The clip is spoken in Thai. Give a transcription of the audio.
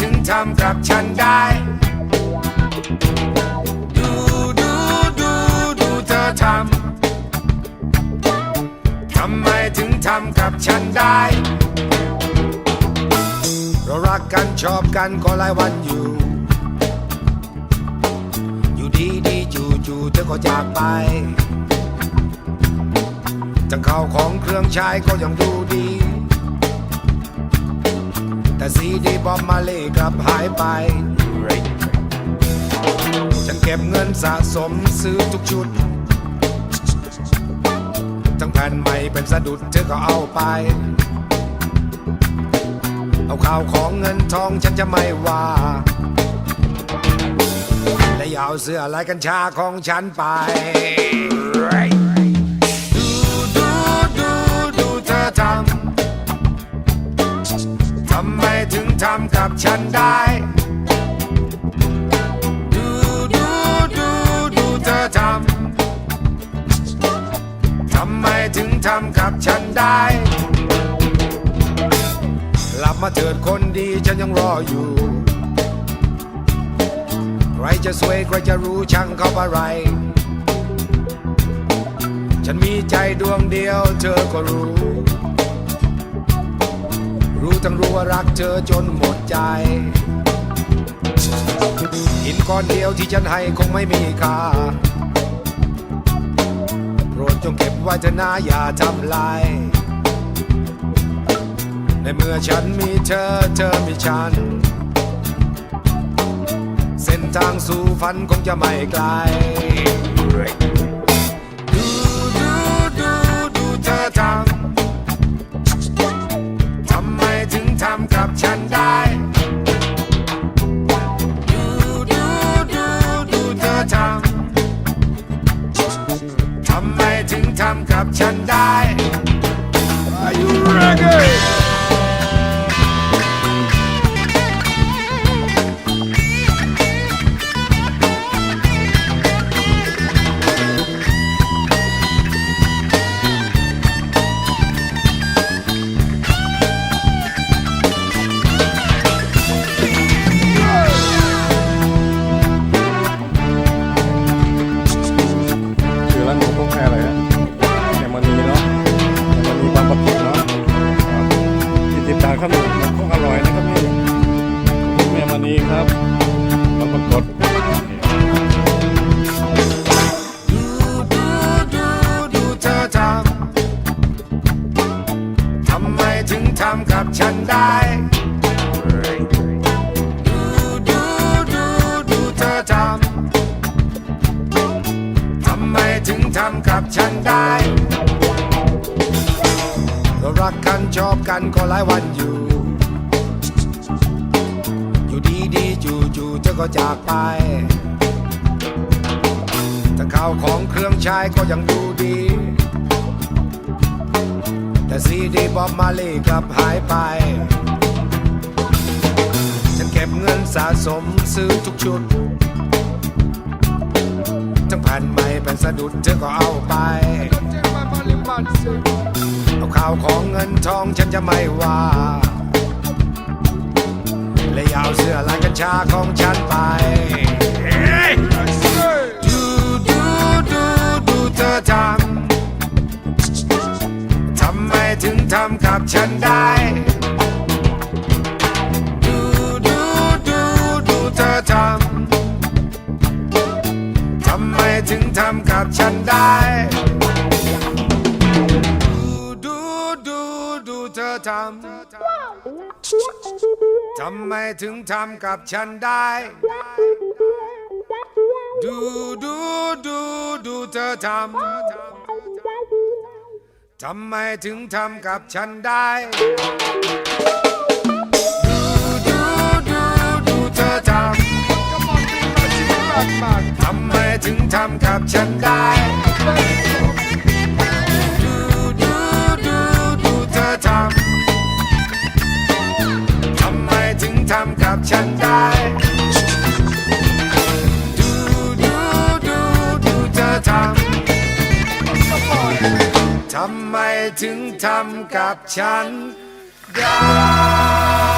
ถึงทำกับฉันได้ ดูดูดูดูเธอทำ ทำไมถึงทำกับฉันได้ เรารักกันชอบกันก็หลายวันอยู่ อยู่ดีดีจู่จู่เธอก็จากไปทั้งข้าวของเครื่องใช้ก็ยังดูดี แต่ซีดีบอมมาเล่กลับหายไป ฉันเก็บเงินสะสมซื้อทุกชุด ทั้งแผ่นใหม่เป็นสะดุดเธอก็เอาไป เอาข่าวของเงินทองฉันจะไม่ว่า และอยาเอาเสื้อลายกัญชาของฉันไป ฉันได้ ดูดูดูดูเธอทำ ทำไมถึงทำกับฉันได้กลับมาเถิดคนดีฉันยังรออยู่ ใครจะสวยใครจะรู้ช่างเขาอะไร ฉันมีใจดวงเดียวเธอก็รู้รู้ ทั้งรู้ว่ารักเธอจนหมดใจ หินก้อนเดียวที่ฉันให้คงไม่มีค่า โปรดจงเก็บไว้เถอะนะอย่าทำลาย ในเมื่อฉันมีเธอเธอมีฉัน เส้นทางสู่ฝันคงจะไม่ไกล กับฉันได้ นีครับบางประกงดูดูดูดูเธอทำทำไมถึงทำกับฉันได้ดูดูดูดูเธอทำทำไมถึงทำกับฉันได้เรารักกันชอบกันก็หลายวันอยู่ อยู่ดีดีๆจู่จู่ๆเธอก็จากไป แต่ข้าวของเครื่องใช้ก็ยังดูดี แต่ซีดีบอมมาเล่กลับหายไป ฉันเก็บเงินสะสมซื้อทุกชุด ทั้งแผ่นใหม่เป็นสะดุดเธอก็เอาไป เอาข่าวของเงินทองฉันจะไม่ว่า และยาเอาเสื้อลายกัญชาของฉันไปดูดูดูดูเธอทำทำไมถึงทำกับฉันได้ดูดูดูดูเธอทำทำไมถึงทำกับฉันได้ดูดูดูดูเธอทำ ทำไมถึงทำกับฉันได้ ดูดูดูดูเธอทำทำไมถึงทำกับฉันได้ดูดูดูดูเธอทำทำไมถึงทำกับฉันได้ ฉันได้ดูดูดูดูเธอทำทำไมถึงทำกับฉันได้